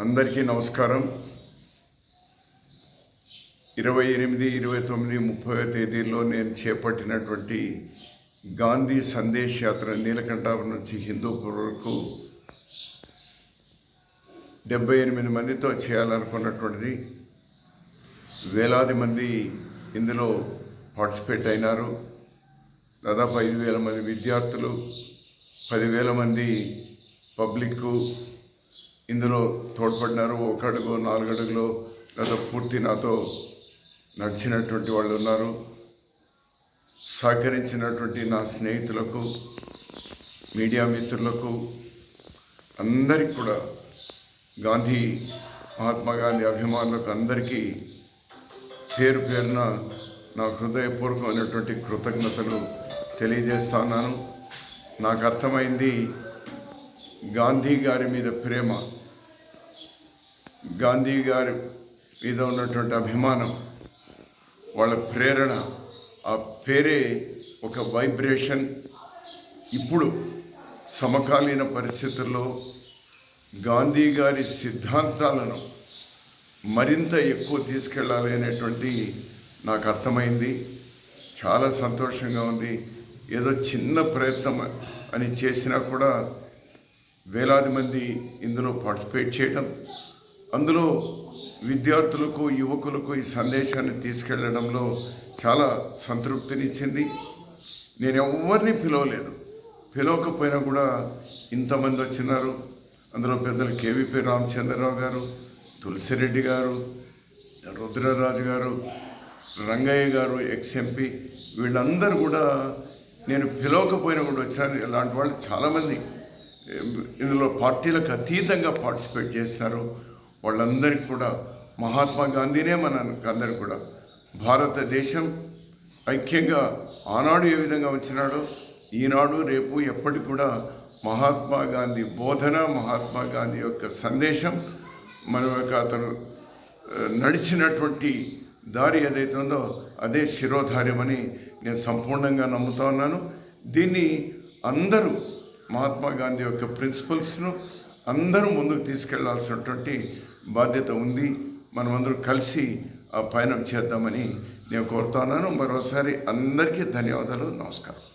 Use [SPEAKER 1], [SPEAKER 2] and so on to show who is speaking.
[SPEAKER 1] అందరికీ నమస్కారం. ఇరవై ఎనిమిది ఇరవై తొమ్మిది ముప్పై తేదీల్లో నేను చేపట్టినటువంటి గాంధీ సందేశ్ యాత్ర నీలకంఠాపురం నుంచి హిందూపూర్ వరకు డెబ్బై ఎనిమిది మందితో చేయాలనుకున్నటువంటిది. వేలాది మంది ఇందులో పార్టిసిపేట్ అయినారు. దాదాపు ఐదు వేల మంది విద్యార్థులు పదివేల మంది పబ్లిక్ ఇందులో తోడ్పడినారు. ఒక అడుగు నాలుగు అడుగులో లేదా పూర్తి నాతో నడిచినటువంటి వాళ్ళు ఉన్నారు సహకరించినటువంటి నా స్నేహితులకు మీడియా మిత్రులకు అందరికి కూడా గాంధీ మహాత్మా గాంధీ అభిమానులకు అందరికీ పేరు పేరున నా హృదయపూర్వకమైనటువంటి కృతజ్ఞతలు తెలియజేస్తున్నాను నాకు అర్థమైంది గాంధీ గారి మీద ప్రేమ గాంధీ గారి మీద ఉన్నటువంటి అభిమానం వాళ్ళ ప్రేరణ ఆ పేరే ఒక వైబ్రేషన్. ఇప్పుడు సమకాలీన పరిస్థితుల్లో గాంధీ గారి సిద్ధాంతాలను మరింత ఎక్కువ తీసుకెళ్ళాలి అనేటువంటి నాకు అర్థమైంది. చాలా సంతోషంగా ఉంది. ఏదో చిన్న ప్రయత్నం అని చేసినా కూడా వేలాది మంది ఇందులో పార్టిసిపేట్ చేయడం అందులో విద్యార్థులకు యువకులకు ఈ సందేశాన్ని తీసుకెళ్ళడంలో చాలా సంతృప్తినిచ్చింది. నేను ఎవరిని పిలవలేదు. పిలవకపోయినా కూడా ఇంతమంది వచ్చినారు. అందులో పెద్దలు కేవీపీ రామచంద్రరావు గారు తులసిరెడ్డి గారు రుద్రరాజు గారు రంగయ్య గారు ఎక్స్ ఎంపీ వీళ్ళందరూ కూడా నేను పిలవకపోయినా కూడా వచ్చారు. ఇలాంటి వాళ్ళు చాలామంది. ఇందులో పార్టీలకు అతీతంగా పార్టిసిపేట్ చేస్తారు. వాళ్ళందరికీ కూడా మహాత్మా గాంధీనే మన అందరికి కూడా భారతదేశం ఐక్యంగా ఆనాడు ఏ విధంగా వచ్చినాడో ఈనాడు రేపు ఎప్పటికి కూడా మహాత్మా గాంధీ బోధన మహాత్మా గాంధీ యొక్క సందేశం మన యొక్క అతను నడిచినటువంటి దారి ఏదైతే ఉందో అదే శిరోధార్యమని నేను సంపూర్ణంగా నమ్ముతా ఉన్నాను. దీన్ని అందరూ మహాత్మా గాంధీ యొక్క ప్రిన్సిపల్స్ను అందరూ ముందుకు తీసుకెళ్ళాల్సినటువంటి బాధ్యత ఉంది. మనమందరూ కలిసి ఆ పయనం చేద్దామని నేను కోరుతున్నాను. మరోసారి అందరికీ ధన్యవాదాలు. నమస్కారం.